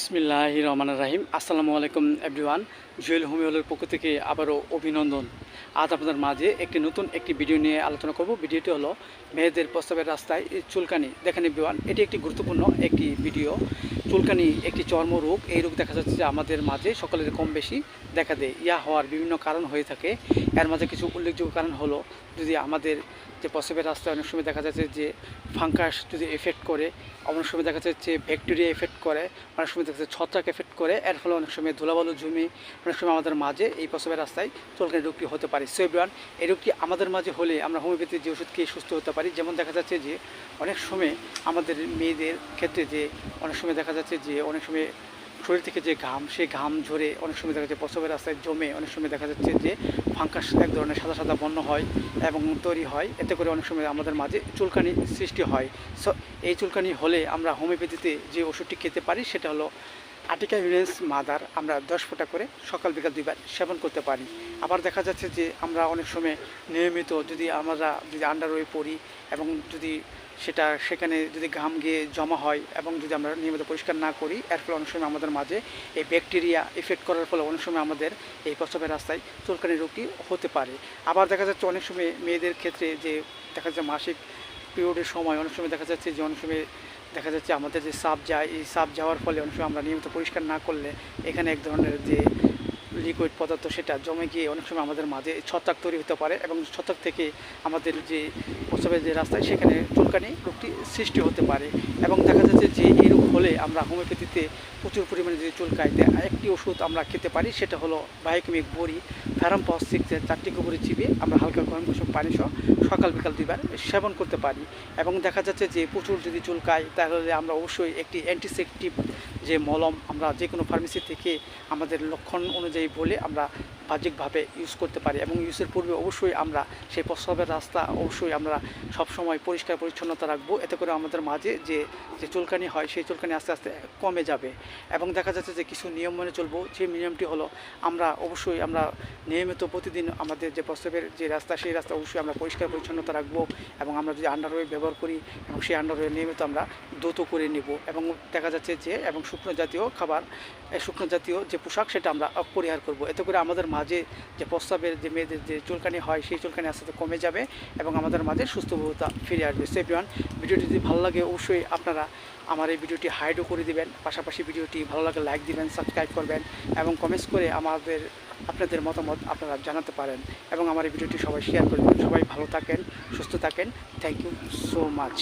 বিসমিল্লাহ রহমান রাহিম আসসালামু আলাইকুম, এভরিওয়ান। জুয়েল হোমিওলের পক্ষ থেকে আবারও অভিনন্দন। আজ আপনাদের মাঝে একটি নতুন একটি ভিডিও নিয়ে আলোচনা করব। ভিডিওটি হলো মেয়েদের প্রস্তাবের রাস্তায় চুলকানি। দেখেন, এভরিওয়ান, এটি একটি গুরুত্বপূর্ণ একটি ভিডিও। চুলকানি একটি চর্মরোগ, এই রোগ দেখা যাচ্ছে যে আমাদের মাঝে সকলের কম বেশি দেখা দেয়। ইয়া হওয়ার বিভিন্ন কারণ হয়ে থাকে। এর মাঝে কিছু উল্লেখযোগ্য কারণ হলো, যদি আমাদের যে প্রস্রাবের রাস্তায় অনেক সময় দেখা যাচ্ছে যে ফাঙ্কাস যদি এফেক্ট করে অনেক সময় দেখা যাচ্ছে ব্যাকটেরিয়া এফেক্ট করে, অনেক সময় দেখা যাচ্ছে ছত্রাক এফেক্ট করে, এর ফলে অনেক সময় ধুলাবালু জমি অনেক সময় আমাদের মাঝে এই প্রস্রাবের রাস্তায় চুলকানি রোগটি হতে পারে। সো এই রোগটি আমাদের মাঝে হলে আমরা হোমিওপ্যাথির যে ওষুধ খেয়ে সুস্থ হতে পারি। যেমন দেখা যাচ্ছে যে অনেক সময় আমাদের মেয়েদের ক্ষেত্রে যে অনেক সময় দেখা যাচ্ছে যে অনেক সময় শরীর থেকে যে ঘাম, সেই ঘাম ঝরে অনেক সময় দেখা যাচ্ছে প্রসবের রাস্তায় জমে অনেক সময় দেখা যাচ্ছে যে ফাঙ্কাস এক ধরনের সাদা সাদা বন্য হয় এবং তৈরি হয়। এতে করে অনেক সময় আমাদের মাঝে চুলকানি সৃষ্টি হয়। সো এই চুলকানি হলে আমরা হোমিওপ্যাথিতে যে ওষুধটি খেতে পারি সেটা হলো আটিকা ইউরেন্স মাদার। আমরা দশ ফোঁটা করে সকাল বিকাল দুইবার সেবন করতে পারি। আবার দেখা যাচ্ছে যে আমরা অনেক সময় নিয়মিত যদি আমরা যদি আন্ডারওয়ে পড়ি এবং যদি সেটা সেখানে যদি ঘাম গিয়ে জমা হয় এবং যদি আমরা নিয়মিত পরিষ্কার না করি, এর ফলে অনেক সময় আমাদের মাঝে এই ব্যাকটেরিয়া এফেক্ট করার ফলে অনেক সময় আমাদের এই প্রস্রাবের রাস্তায় চুলকানি রোগটি হতে পারে। আবার দেখা যাচ্ছে অনেক সময় মেয়েদের ক্ষেত্রে যে দেখা যাচ্ছে মাসিক পিরিয়ডের সময় অনেক সময় দেখা যাচ্ছে যে অনেক সময় দেখা যাচ্ছে আমাদের যে সাপ যায়, এই সাপ যাওয়ার ফলে অনেক সময় আমরা নিয়মিত পরিষ্কার না করলে এখানে এক ধরনের যে লিকুইড পদার্থ সেটা জমে গিয়ে অনেক সময় আমাদের মাঝে ছত্রাক তৈরি হতে পারে এবং ছত্রাক থেকে আমাদের যে প্রস্রাবের যে রাস্তায় সেখানে চুলকানি রোগটি সৃষ্টি হতে পারে এবং দেখা যাচ্ছে যে এই রোগ হলে আমরা হোমিওপ্যাথিতে প্রচুর পরিমাণে যে চুলকায় দেয়, একটি ওষুধ আমরা খেতে পারি, সেটা হলো বায়োকেমিক বড়ি ফ্যারাম পাওয়ার সিক্সের চারটি গোবরে চিবিয়ে আমরা হালকা গরম কুসুম পানি সহ সকাল বিকাল দুইবার সেবন করতে পারি এবং দেখা যাচ্ছে যে প্রচুর যদি চুলকায় তাহলে আমরা অবশ্যই একটি অ্যান্টিসেপটিভ যে মলম আমরা যে কোনো ফার্মেসি থেকে আমাদের লক্ষণ অনুযায়ী বলে আমরা বাহ্যিকভাবে ইউজ করতে পারি এবং ইউজের পূর্বে অবশ্যই আমরা সেই প্রস্রাবের রাস্তা অবশ্যই আমরা সবসময় পরিষ্কার পরিচ্ছন্নতা রাখব। এতে করে আমাদের মাঝে যে যে চুলকানি হয় সেই চুলকানি আস্তে আস্তে কমে যাবে এবং দেখা যাচ্ছে যে কিছু নিয়ম মেনে চলবো। যে নিয়মটি হলো আমরা অবশ্যই আমরা নিয়মিত প্রতিদিন আমাদের যে প্রস্রাবের যে রাস্তা সেই রাস্তা অবশ্যই আমরা পরিষ্কার পরিচ্ছন্নতা রাখব এবং আমরা যদি আন্ডারওয়ে ব্যবহার করি এবং সেই আন্ডারওয়ে নিয়মিত আমরা দ্রুত করে নেব এবং দেখা যাচ্ছে যে, এবং শুকনো জাতীয় খাবার শুকনো জাতীয় যে পোশাক সেটা আমরা পরিহার করব। এতে করে আমাদের মাঝে যে প্রস্তাবের যে মেয়েদের যে চুলকানি হয়, সেই চুলকানি আস্তে আস্তে কমে যাবে এবং আমাদের মাঝে সুস্থভাবতা ফিরে আসবে। সো ভিডিওটি যদি ভালো লাগে, অবশ্যই আপনারা আমার এই ভিডিওটি হাইডও করে দিবেন। পাশাপাশি ভিডিওটি ভালো লাগে লাইক দিবেন সাবস্ক্রাইব করবেন এবং কমেন্টস করে আমাদের, আপনাদের মতামত আপনারা জানাতে পারেন এবং আমার এই ভিডিওটি সবাই শেয়ার করে দেবেন। সবাই ভালো থাকেন, সুস্থ থাকেন। Thank you so much